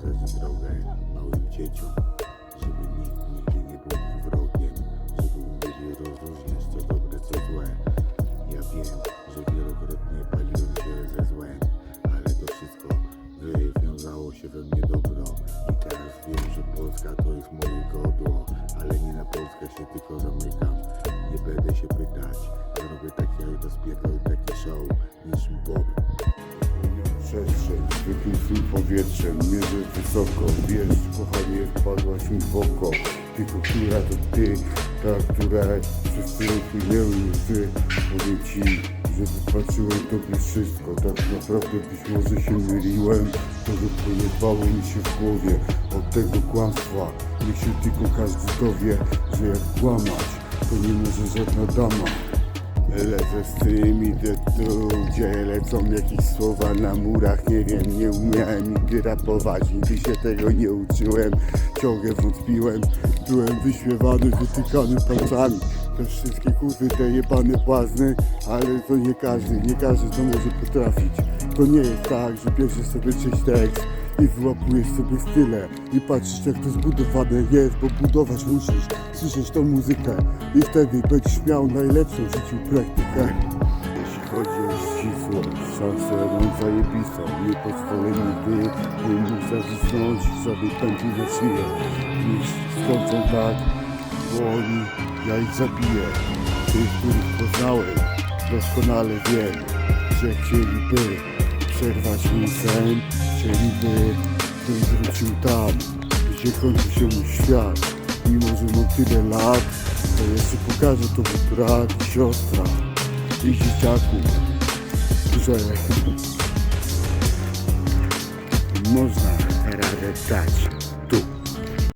pokazać drogę małym dzieciom Żeby nikt nigdy nie był wrogiem Żeby umieli rozróżniać co dobre, co złe. Ja wiem, że wielokrotnie paliłem się ze złem Ale to wszystko wywiązało się we mnie dobro. I teraz wiem, że Polska to jest moje godło Ale nie na Polskę się tylko zamykam. Nie będę się pytać Zrobię taki rozpierdol, taki show niż Bob. Swym powietrzem. Mierzę wysoko, wiesz, kochanie, wpadłaś mi w oko. Tylko która to ty, ta, która przez którą płynęły łzy. Powiem ci, że wypatrzyłem tobie wszystko. Tak naprawdę być może się myliłem. To że pojebało mi się w głowie. Od tego kłamstwa Niech się tylko każdy dowie, że jak kłamać To nie może żadna dama Lecę z tym, idę tu, gdzie lecą jakieś słowa na murach. Nie wiem, nie umiałem nigdy rapować, nigdy się tego nie uczyłem. Ciągle wątpiłem, byłem wyśmiewany, wytykany palcami. Te wszystkie kurwy, te jebane płazny Ale to nie każdy, nie każdy to może potrafić. To nie jest tak, że bierzesz sobie czyjś tekst i wyłapujesz sobie style i patrzysz jak to zbudowane jest, bo budować musisz, słyszysz tą muzykę i wtedy będziesz miał najlepszą w życiu praktykę. Jeśli chodzi o ścisłość, szansę mam zajebistą, nie pozwolę nigdy, bym mógł zawisnąć sobie pędzi na szyję. Niż skończą tak, bo oni, ja ich zabiję. Tych, których poznałem, doskonale wiem, że chcieliby przerwać mój sen. Chcieliby, bym wrócił tam Gdzie kończy się mój świat. Mimo, że mam tyle lat To jeszcze pokażę to mój brat i siostra. I dzieciaku Że Można radę dać